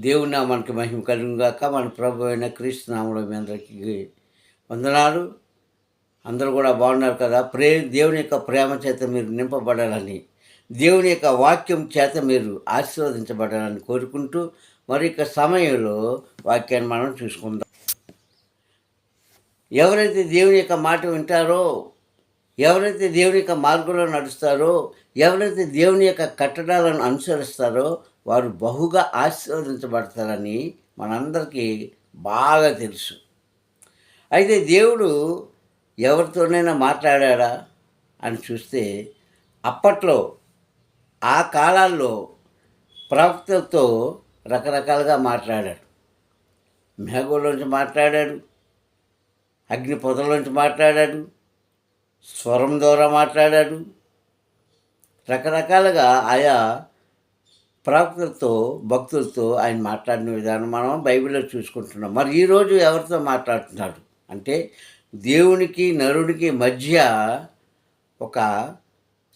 దేవుని నామానికి మహిమ కలుగుగాక మన ప్రభు అయిన క్రీస్తు నామంలో మీ అందరికీ వందనాలు. అందరూ కూడా బాగున్నారు కదా? ప్రే దేవుని యొక్క ప్రేమ చేత మీరు నింపబడాలని దేవుని యొక్క వాక్యం చేత మీరు ఆశీర్వదించబడాలని కోరుకుంటూ మరి యొక్క సమయంలో వాక్యాన్ని మనం చూసుకుందాం. ఎవరైతే దేవుని యొక్క మాట వింటారో ఎవరైతే దేవుని యొక్క మార్గంలో నడుస్తారో ఎవరైతే దేవుని యొక్క కట్టడాలను అనుసరిస్తారో వారు బహుగా ఆశీర్వదించబడతారని మనందరికీ బాగా తెలుసు. అయితే దేవుడు ఎవరితోనైనా మాట్లాడాడా అని చూస్తే అప్పట్లో ఆ కాలాల్లో ప్రవక్తలతో రకరకాలుగా మాట్లాడాడు. మేఘంలోంచి మాట్లాడాడు అగ్ని పొదలోంచి మాట్లాడాడు స్వరం ద్వారా మాట్లాడాడు రకరకాలుగా ఆయా ప్రవక్తలతో భక్తులతో ఆయన మాట్లాడిన విధానం మనం బైబిల్లో చూసుకుంటున్నాం. మరి ఈరోజు ఎవరితో మాట్లాడుతున్నాడు? అంటే దేవునికి నరుడికి మధ్య ఒక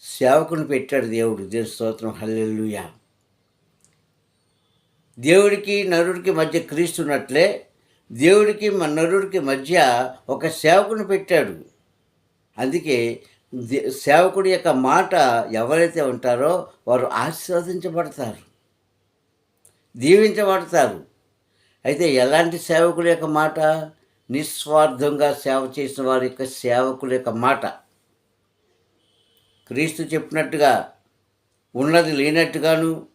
సేవకుని పెట్టాడు దేవుడు. దేవ స్తోత్రం. హల్లెలూయా. దేవుడికి నరుడికి మధ్య క్రీస్తున్నట్లే దేవుడికి మన నరుడికి మధ్య ఒక సేవకుని పెట్టాడు. అందుకే సేవకుడి యొక్క మాట ఎవరైతే ఉంటారో వారు ఆశీర్వదించబడతారు. దీవించబడతారు. అయితే ఎలాంటి సేవకుల యొక్క మాట? నిస్వార్థంగా సేవ చేసిన వారి యొక్క సేవకుల యొక్క మాట. క్రీస్తు చెప్పినట్టుగా ఉన్నది లేనట్టుగాను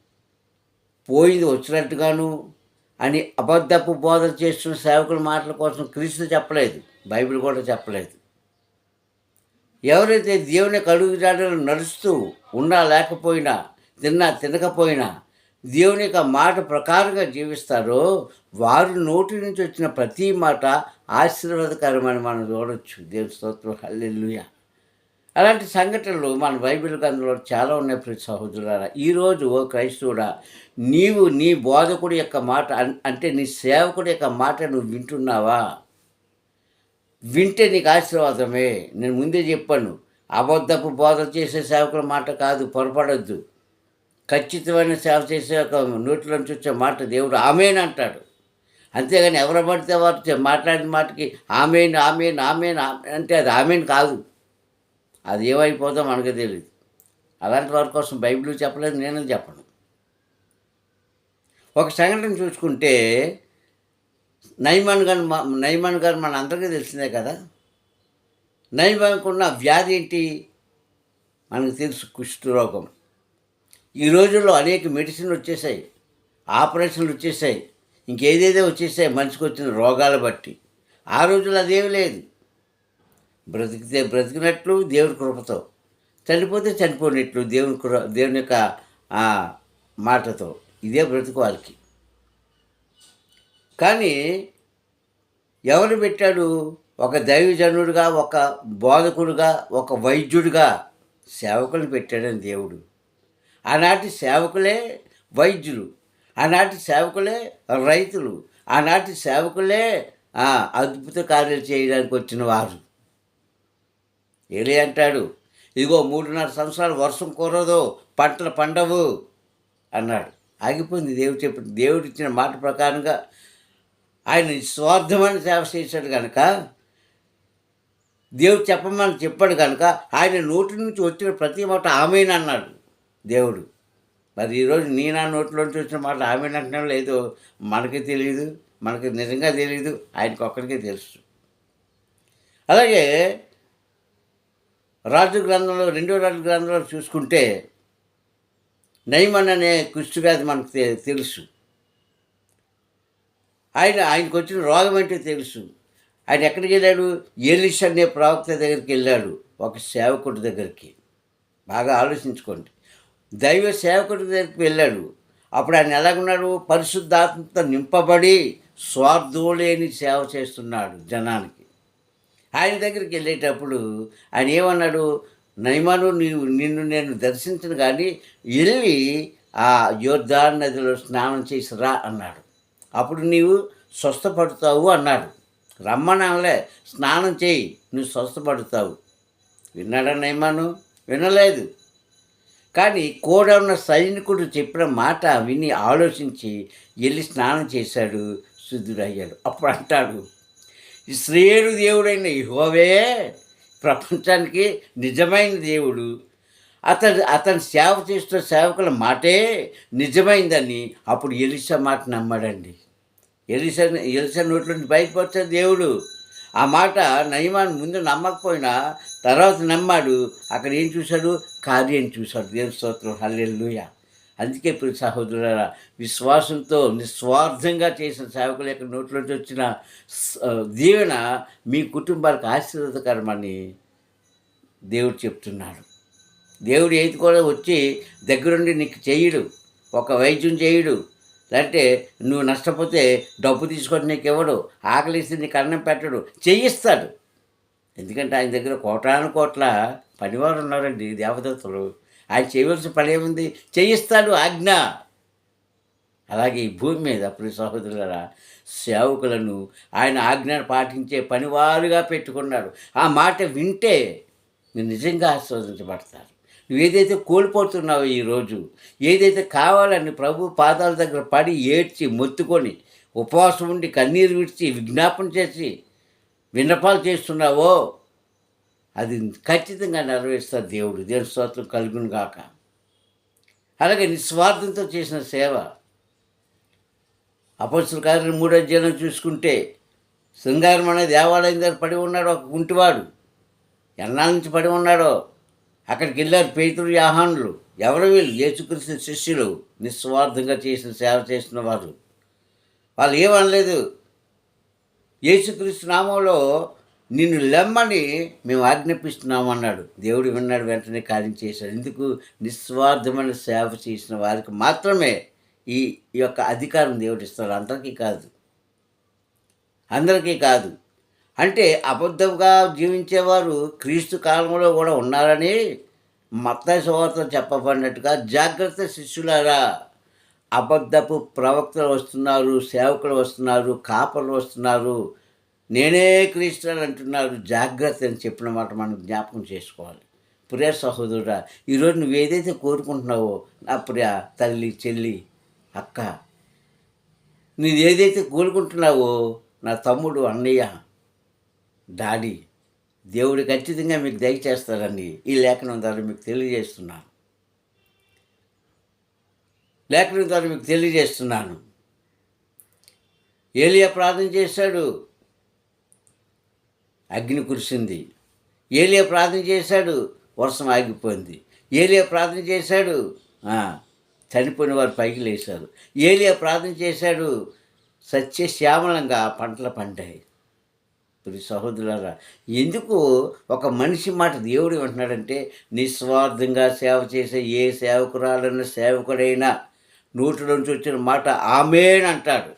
పోయింది వచ్చినట్టుగాను అని అబద్ధపు బోధ చేస్తున్న సేవకుల మాటల కోసం క్రీస్తు చెప్పలేదు. బైబిల్ కూడా చెప్పలేదు. ఎవరైతే దేవుని కడుగు జాడలు నడుస్తూ ఉన్నా లేకపోయినా తిన్నా తినకపోయినా దేవుని యొక్క మాట ప్రకారంగా జీవిస్తారో వారి నోటి నుంచి వచ్చిన ప్రతి మాట ఆశీర్వాదకరమని మనం చూడొచ్చు. దేవుని స్తోత్రం. హల్లెల్లుయ అలాంటి సంఘటనలు మన బైబిల్ గ్రంథంలో చాలా ఉన్నాయి ప్రతి సహోదరులారా. ఈరోజు ఓ క్రైస్తవుడా నీవు నీ బోధకుడి యొక్క మాట అంటే నీ సేవకుడి యొక్క మాట నువ్వు వింటున్నావా? వింటే నీకు ఆశీర్వాదమే. నేను ముందే చెప్పాను అబద్ధపు బోధ చేసే సేవకుల మాట కాదు పొరపడద్దు. ఖచ్చితమైన సేవ చేసే ఒక నోటిలోంచి వచ్చే మాట దేవుడు ఆమెన్ అంటాడు. అంతేగాని ఎవరు పడితే వారు మాట్లాడిన మాటకి ఆమెన్ ఆమెన్ ఆమెన్ ఆమెన్ అంటే అది ఆమెన్ కాదు. అది ఏమైపోదో మనకు తెలియదు అలాంటి వారి కోసం బైబిల్ చెప్పలేదు నేను చెప్పను. ఒక సంఘటన చూసుకుంటే నయమాన్ గారు నయమాన్ గారు మన అందరికీ తెలిసిందే కదా. నైమాన్కు ఉన్న వ్యాధి ఏంటి? మనకు తెలుసు కుష్ఠరోగం ఈ రోజుల్లో అనేక మెడిసిన్లు వచ్చేసాయి. ఆపరేషన్లు వచ్చేసాయి. ఇంకేదేదో వచ్చేసాయి మనిషికి వచ్చిన రోగాలు బట్టి. ఆ రోజుల్లో అదేమి లేదు. బ్రతికితే బ్రతికినట్లు దేవుని కృపతో. చనిపోతే చనిపోయినట్లు దేవుని కృ దేవుని యొక్క మాటతో. ఇదే బ్రతుకు వాళ్ళకి. కానీ ఎవరు పెట్టాడు? ఒక దైవజనుడుగా ఒక బోధకుడుగా ఒక వైద్యుడిగా సేవకులు పెట్టాడని దేవుడు. ఆనాటి సేవకులే వైద్యులు. ఆనాటి సేవకులే రైతులు. ఆనాటి సేవకులే అద్భుత కార్యాలు చేయడానికి వచ్చిన వారు. ఏలే అంటాడు ఇదిగో మూడున్నర సంవత్సరాలు వర్షం కురదు పంటలు పండవు అన్నాడు. ఆగిపోయింది దేవుడు చెప్పిన దేవుడు ఇచ్చిన మాట ప్రకారంగా ఆయన స్వార్థమైన సేవ చేశాడు కనుక దేవుడు చెప్పమని చెప్పాడు కనుక ఆయన నోటి నుంచి వచ్చిన ప్రతి మాట ఆమెను అన్నాడు దేవుడు. మరి ఈరోజు నీ నా నోట్లోంచి వచ్చిన మాట ఆమెను అంటున్నా లేదో మనకి తెలియదు మనకి నిజంగా తెలియదు ఆయనకు ఒక్కడికే తెలుసు. అలాగే రాజు గ్రంథంలో రెండో రాజు గ్రంథంలో చూసుకుంటే నయమన్ అనే కుష్ఠవ్యాధి మనకు తెలుసు. ఆయన ఆయనకు వచ్చిన రోగం ఏంటో తెలుసు. ఆయన ఎక్కడికి వెళ్ళాడు? ఏలిష్ అనే ప్రవక్త దగ్గరికి వెళ్ళాడు ఒక సేవకుడి దగ్గరికి. బాగా ఆలోచించుకోండి. దైవ సేవకుడి దగ్గరికి వెళ్ళాడు. అప్పుడు ఆయన ఎలాగున్నాడు? పరిశుద్ధాత్మతో నింపబడి స్వార్థం లేని సేవ చేస్తున్నాడు జనానికి. ఆయన దగ్గరికి వెళ్ళేటప్పుడు ఆయన ఏమన్నాడు? నయమాను నీవు నిన్ను నేను దర్శించను కానీ వెళ్ళి ఆ యోర్ధాన్ నదిలో స్నానం చేసి రా అన్నాడు. అప్పుడు నీవు స్వస్థపడతావు అన్నాడు. రమ్మనలే స్నానం చేయి నువ్వు స్వస్థపడతావు. విన్నాడా నైమాను వినలేదు. కానీ కూడా ఉన్న సైనికుడు చెప్పిన మాట విని ఆలోచించి వెళ్ళి స్నానం చేశాడు శుద్ధుడయ్యాడు. అప్పుడు అంటాడు శ్రేయుడు దేవుడైన యెహోవే ప్రపంచానికి నిజమైన దేవుడు. అతడు అతను సేవ చేస్తున్న సేవకుల మాటే నిజమైందని అప్పుడు ఎలిసా మాట నమ్మాడండి. ఎలిసన్ ఎలిసా నోట్ల నుంచి బయటపడితే దేవుడు. ఆ మాట నయమాన్ ముందు నమ్మకపోయినా తర్వాత నమ్మాడు. అక్కడ ఏం చూశాడు? కార్యం చూశాడు. దేవుని స్తోత్రం. హల్లెల్లుయ అందుకే ఇప్పుడు సహోదరుల విశ్వాసంతో నిస్వార్థంగా చేసిన సేవకుల యొక్క నోట్లోంచి వచ్చిన దీవెన మీ కుటుంబాలకు ఆశీర్వాదకరమని దేవుడు చెప్తున్నాడు. దేవుడు ఏది కూడా వచ్చి దగ్గరుండి నీకు చేయడు. ఒక వైద్యం చేయడు. లేదంటే నువ్వు నష్టపోతే డబ్బు తీసుకొని నీకు ఇవ్వడు ఆకలిస్తే నీకు అన్నం పెట్టడు. చేయిస్తాడు ఎందుకంటే ఆయన దగ్గర కోటాను కోట్ల పనివారు ఉన్నారండి దేవదత్తులు. ఆయన చేయవలసిన పని ఏముంది? చేయిస్తాడు ఆజ్ఞ. అలాగే ఈ భూమి మీద ప్రియ సహోదరులరా సేవకులను ఆయన ఆజ్ఞను పాటించే పనివారుగా పెట్టుకున్నాడు ఆ మాట వింటే నిజంగా ఆస్వాదించబడతారు నువ్వు ఏదైతే కోల్పోతున్నావో ఈరోజు ఏదైతే కావాలని ప్రభు పాదాల దగ్గర పడి ఏడ్చి మొత్తుకొని ఉపవాసం ఉండి కన్నీరు విడిచి విజ్ఞాపన చేసి విన్నపాలు చేస్తున్నావో అది ఖచ్చితంగా నెరవేరుస్తారు దేవుడు. దేవుని స్తోత్రం కలుగును గాక. అలాగే నిస్వార్థంతో చేసిన సేవ. అపస్తుల కార్యం మూడో జనం చూసుకుంటే శృంగారం అనే దేవాలయం దగ్గర పడి ఉన్నాడు ఒక గుంటివాడు ఎన్నాళ్ళ నుంచి పడి ఉన్నాడో? అక్కడికి వెళ్ళారు పేతురు యాహానులు. ఎవరు వీళ్ళు? యేసుక్రీస్తు శిష్యులు. నిస్వార్థంగా చేసిన సేవ చేసిన వారు. వాళ్ళు ఏమనలేదు యేసుక్రీస్తు నామంలో నిన్ను లెమ్మని మేము ఆజ్ఞాపిస్తున్నామన్నాడు దేవుడు విన్నాడు వెంటనే కార్యం చేశాడు. ఎందుకు నిస్వార్థమైన సేవ చేసిన వారికి మాత్రమే ఈ ఈ యొక్క అధికారం దేవుడు ఇస్తాడు. అందరికీ కాదు. అందరికీ కాదు. అంటే అబద్ధంగా జీవించేవారు క్రీస్తు కాలంలో కూడా ఉన్నారని మత్తాయి సువార్త చెప్పబడినట్టుగా జాగ్రత్త శిష్యులారా అబద్ధపు ప్రవక్తలు వస్తున్నారు సేవకులు వస్తున్నారు కాపర్లు వస్తున్నారు. నేనే క్రీస్తులు అంటున్నారు. జాగ్రత్త అని చెప్పిన మాట మనం జ్ఞాపకం చేసుకోవాలి. ప్రియ సహోదరుడా ఈరోజు నువ్వు ఏదైతే కోరుకుంటున్నావో నా ప్రియ తల్లి చెల్లి అక్క నువ్వు ఏదైతే కోరుకుంటున్నావో నా తమ్ముడు అన్నయ్య డాడీ దేవుడు ఖచ్చితంగా మీకు దయచేస్తారని ఈ లేఖనం ద్వారా మీకు తెలియజేస్తున్నాను. లేఖనం ద్వారా మీకు తెలియజేస్తున్నాను. ఏలియా ప్రార్థన చేశాడు. అగ్ని కురిసింది. ఏలియా ప్రార్థన చేశాడు. వర్షం ఆగిపోయింది. ఏలియా ప్రార్థన చేశాడు. చనిపోయిన వారు పైకి లేచారు. ఏలియా ప్రార్థన చేశాడు. సత్య శ్యామలంగా పంటలు పండాయి. ఇప్పుడు సహోదరులారా ఎందుకు ఒక మనిషి మాట దేవుడు ఏమంటున్నాడంటే నిస్వార్థంగా సేవ చేసే ఏ సేవకురాలన్న సేవకుడైనా నోటిలోంచి వచ్చిన మాట ఆమెన్ అంటాడు.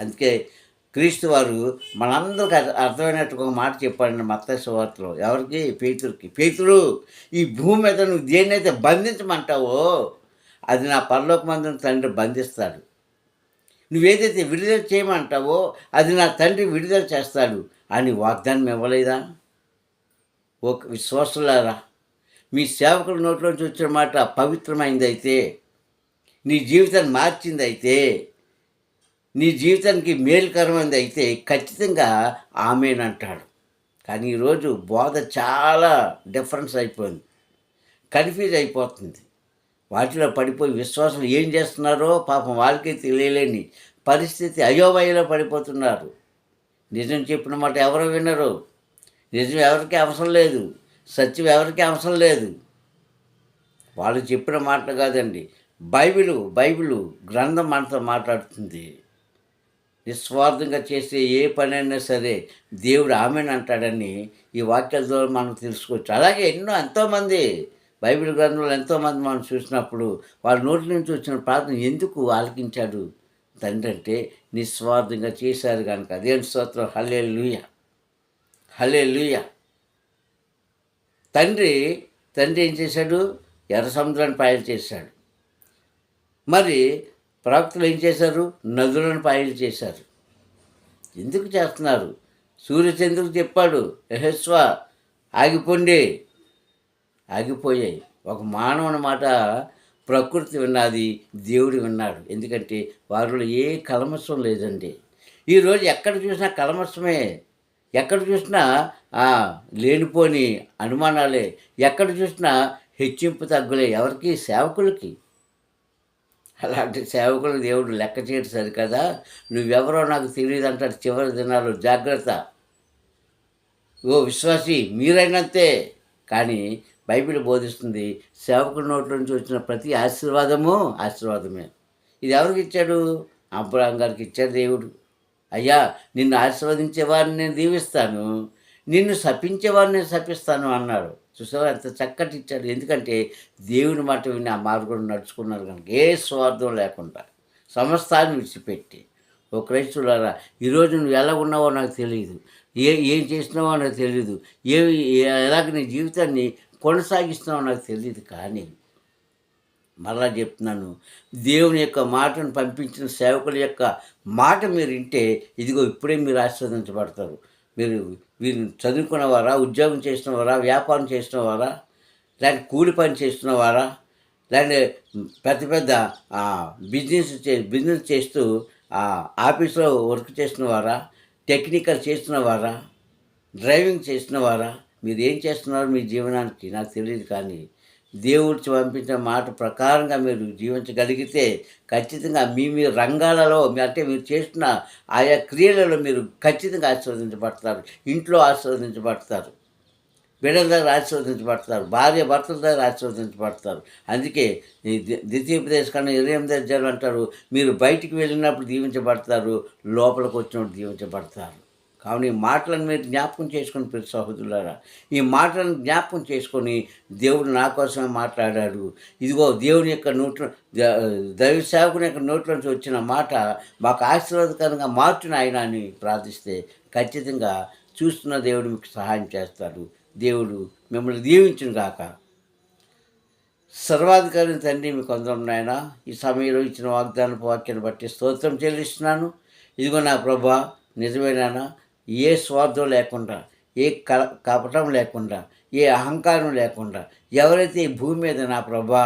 అందుకే క్రీస్తు వారు మనందరికి అర్థ- అర్థమైనట్టు ఒక మాట చెప్పాడు మత్త సువార్తలో. ఎవరికి? పేతురికి. పేతురు ఈ భూమి మీద నువ్వు దేన్నైతే బంధించమంటావో అది నా పరలోక మందిని తండ్రి బంధిస్తాడు. నువ్వేదైతే విడుదల చేయమంటావో అది నా తండ్రి విడుదల చేస్తాడు. అని వాగ్దానం ఇవ్వలేదా? ఒక విశ్వాసులారా మీ సేవకుల నోట్లోంచి వచ్చిన మాట పవిత్రమైందైతే నీ జీవితాన్ని మార్చిందైతే నీ జీవితానికి మేలుకరమైనది అయితే ఖచ్చితంగా ఆమెనంటాడు కానీ ఈరోజు బోధ చాలా డిఫరెన్స్ అయిపోయింది కన్ఫ్యూజ్ అయిపోతుంది. వాటిలో పడిపోయి విశ్వాసులు ఏం చేస్తున్నారో పాపం వాళ్ళకే తెలియలేని పరిస్థితి అయోమయలో పడిపోతున్నారు. నిజం చెప్పిన మాట ఎవరు వినరు. నిజం ఎవరికి అవసరం లేదు. సత్యం ఎవరికి అవసరం లేదు. వాళ్ళు చెప్పిన మాటలు కాదండి. బైబిలు బైబిలు గ్రంథం మనతో మాట్లాడుతుంది. నిస్వార్థంగా చేసే ఏ పనైనా సరే దేవుడు ఆమెను అంటాడని ఈ వాక్యాల ద్వారా మనం తెలుసుకోవచ్చు. అలాగే ఎన్నో ఎంతోమంది బైబిల్ గ్రంథంలో ఎంతోమంది మనం చూసినప్పుడు వాళ్ళ నోటి నుంచి వచ్చిన ప్రార్థన ఎందుకు ఆలకించాడు? తండ్రి అంటే నిస్వార్థంగా చేశారు కనుక అదేం స్తోత్రం. హలే లూయ హలే లూయ తండ్రి తండ్రి ఏం చేశాడు? ఎర్ర సముద్రాన్ని పాయలు చేశాడు. మరి ప్రవక్తలు ఏం చేశారు? నదులను పాయలు చేశారు. ఎందుకు చేస్తున్నారు? సూర్యచంద్రుడు చెప్పాడు యహస్వ ఆగిపోండి. ఆగిపోయాయి. ఒక మానవుని మాట ప్రకృతి ఉన్నది దేవుడు ఉన్నాడు. ఎందుకంటే వారిలో ఏ కలమస్వం లేదండి. ఈరోజు ఎక్కడ చూసినా కలమస్వమే ఎక్కడ చూసినా లేనిపోని అనుమానాలే. ఎక్కడ చూసినా హెచ్చింపు తగ్గులే. ఎవరికి? సేవకులకి. అలాంటి సేవకులు దేవుడు లెక్క చేయడు సరికదా? నువ్వెవరో నాకు తెలియదు అంటాడు చివరి దినాలు జాగ్రత్త. ఓ విశ్వాసి మీరైనంతే. కానీ బైబిల్ బోధిస్తుంది. సేవకుడి నోట్ల నుంచి వచ్చిన ప్రతి ఆశీర్వాదము ఆశీర్వాదమే. ఇది ఎవరికి ఇచ్చాడు? అబ్రహాం గారికి ఇచ్చాడు దేవుడు. అయ్యా నిన్ను ఆశీర్వదించే వారిని నేను దీవిస్తాను. నిన్ను శపించేవారిని నేను శపిస్తాను అన్నాడు. చూసావా? ఎంత చక్కటి ఇచ్చాడు. ఎందుకంటే దేవుని మాట విని ఆ మార్గంలో నడుచుకున్నారు కనుక ఏ స్వార్థం లేకుండా సమస్తాన్ని విడిచిపెట్టి. ఓ క్రైస్తులారా ఈరోజు నువ్వు ఎలా ఉన్నావో నాకు తెలియదు ఏ ఏం చేసినావో నాకు తెలియదు ఏ- ఎలాగ నీ జీవితాన్ని కొనసాగిస్తున్నామో నాకు తెలియదు కానీ మరలా చెప్తున్నాను. దేవుని యొక్క మాటను పంపించిన సేవకుల యొక్క మాట మీరు వింటే ఇదిగో ఇప్పుడే మీరు ఆస్వాదించబడతారు మీరు వీరు చదువుకున్నవారా ఉద్యోగం చేసినవారా వ్యాపారం చేసినవారా లేకపోతే కూలి పని చేస్తున్నవారా లేదంటే పెద్ద పెద్ద బిజినెస్ చే బిజినెస్ చేస్తూ ఆఫీస్లో వర్క్ చేస్తున్నవారా టెక్నికల్ చేస్తున్నవారా డ్రైవింగ్ చేసినవారా మీరు ఏం చేస్తున్నారు మీ జీవనానికి? నాకు తెలియదు కానీ దేవుడు పంపించిన మాట ప్రకారంగా మీరు జీవించగలిగితే ఖచ్చితంగా మీ మీ రంగాలలో మీ అంటే మీరు చేస్తున్న ఆయా క్రియలలో మీరు ఖచ్చితంగా ఆశీర్వదించబడతారు. ఇంట్లో ఆశీర్వదించబడతారు. బిడ్డల దగ్గర ఆశీర్వదించబడతారు. భార్య భర్తల దగ్గర ఆశీర్వదించబడతారు. అందుకే ద్వితీయ ద్వి- ద్వితీయోపదేశ కన్నా ఇరవై ఎనిమిది అంటారు మీరు బయటికి వెళ్ళినప్పుడు దీవించబడతారు లోపలికి వచ్చినప్పుడు దీవించబడతారు. కావున ఈ మాటలను మీరు జ్ఞాపకం చేసుకుని ప్రతి సహోదరులారా ఈ మాటలను జ్ఞాపకం చేసుకొని దేవుడు నా కోసమే మాట్లాడాడు. ఇదిగో దేవుని యొక్క నోట్లో దైవ సేవకుని యొక్క నోట్ల నుంచి వచ్చిన మాట మాకు ఆశీర్వాదకరంగా మార్చిన ఆయన అని ప్రార్థిస్తే ఖచ్చితంగా చూస్తున్న దేవుడు మీకు సహాయం చేస్తాడు. దేవుడు మిమ్మల్ని దీవించును గాక. సర్వాధికారి తండ్రి మీకు అందరం నాయన. ఈ సమయంలో ఇచ్చిన వాగ్దానపు వాక్యాన్ని బట్టి స్తోత్రం చెల్లిస్తున్నాను. ఇదిగో నా ప్రభా నిజమేనా ఏ స్వార్థం లేకుండా ఏ క కపటం లేకుండా ఏ అహంకారం లేకుండా ఎవరైతే ఈ భూమి మీద నా ప్రభా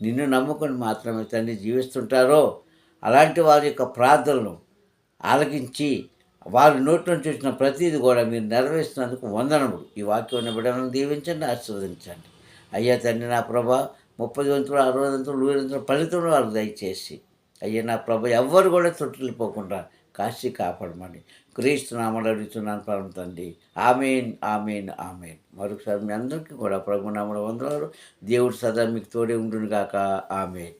నిన్ను నమ్ముకొని మాత్రమే తండ్రి జీవిస్తుంటారో అలాంటి వారి యొక్క ప్రార్థనలు ఆలకించి వారి నోటి నుంచి వచ్చిన ప్రతిదీ కూడా మీరు నెరవేరుస్తున్నందుకు వందనముడు ఈ వాక్యం బిడ్డలను దీవించండి ఆశీర్వదించండి. అయ్యా తండ్రి నా ప్రభ ముప్పై వంతులు అరవై వంతులు నూరు వంతులు ఫలితంలో వారు దయచేసి అయ్యా నా ప్రభ ఎవ్వరు కూడా తొట్టిల్లిపోకుండా కాశీ కాపాడమని క్రీస్తు నామలు అడుగుతున్నాను పరమ తండ్రి. Amen amen amen. మరొకసారి మీ అందరికీ కూడా ప్రభు నామల వందనాలు. దేవుడు సదా మీకు తోడే ఉండును గాక ఆమెన్.